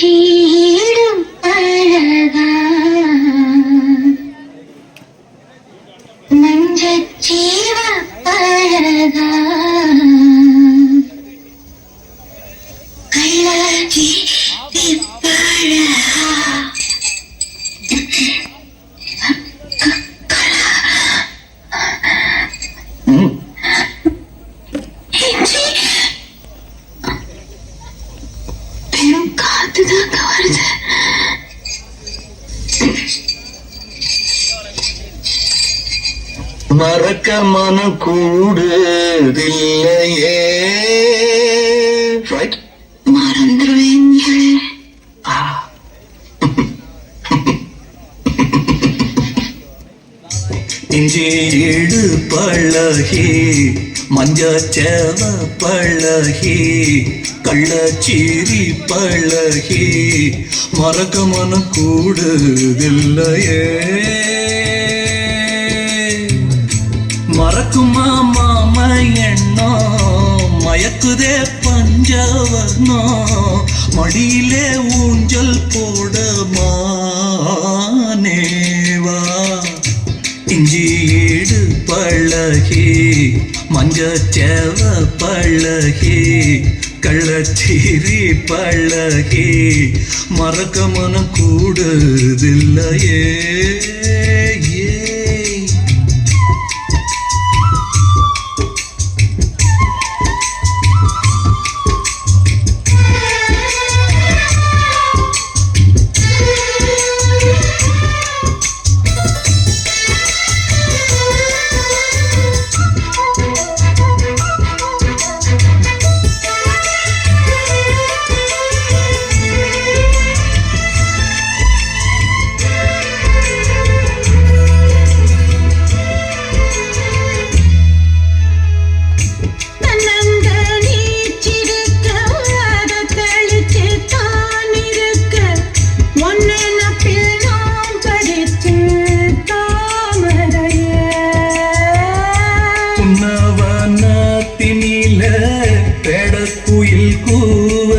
இஞ்சியிடும் அழகா. மஞ்சச்சீவ அழகா. கள்ளச்சி பழகா இஞ்சி பெரும் காத்துதாங்க வருது மறக்க மனம் கூடுதில்லையே. ரைட் மறந்துடுவீங்கள் இஞ்சி ஈடு பழகி மஞ்சச்சேவ பழகி கள்ளச்சீரி பழகி மறக்க மனம் கூடுதில்லையே. மறக்குமா மாம எண்ணோ மயக்குதே பஞ்சவர்ணோ மடியிலே ஊஞ்சல் போட மானேவா இஞ்சி ஈடு பழகி மஞ்சச்சேவ பழகி கள்ளச்சீரி பழகி மறக்க மனம் கூடுதில்லையே. ஏ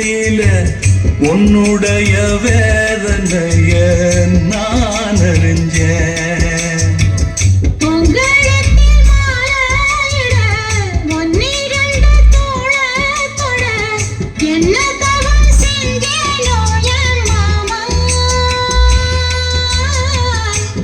கூவையில உன்னுடைய வேதனைய நான் அறிஞ்சேன்.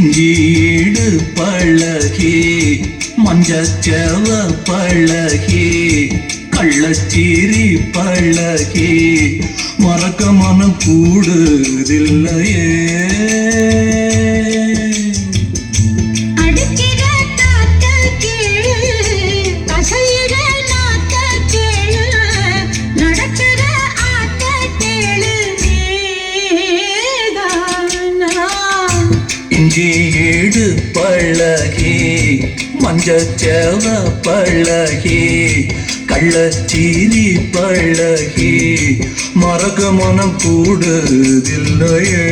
இஞ்சீடு பழகி மஞ்சச்சவ பழகி கள்ளச்சீரி பழகி மறக்க மனம் கூடுதில்லையே. இஞ்சி ஈடு பழகி மஞ்சச்சேவ பழகி கள்ளச்சீரி பழகி மறக்க மனம் கூடுதில்லையே.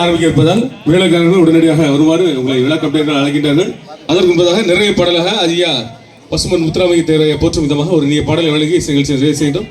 ஆரம்பிக்க இருப்பதால் விளக்கங்கள் உடனடியாக வருமாறு உங்களை விளக்கப்பட்டர்கள் அழைக்கின்றார்கள் அதற்கு முன்பதாக நிறைய பாடலாக ஐயா பசுமன் முத்துராமலிங்க தேவையை போற்றும் விதமாக ஒரு இனிய பாடலை வழங்கி இசை நிகழ்ச்சியை நிறைவு செய்கின்றோம்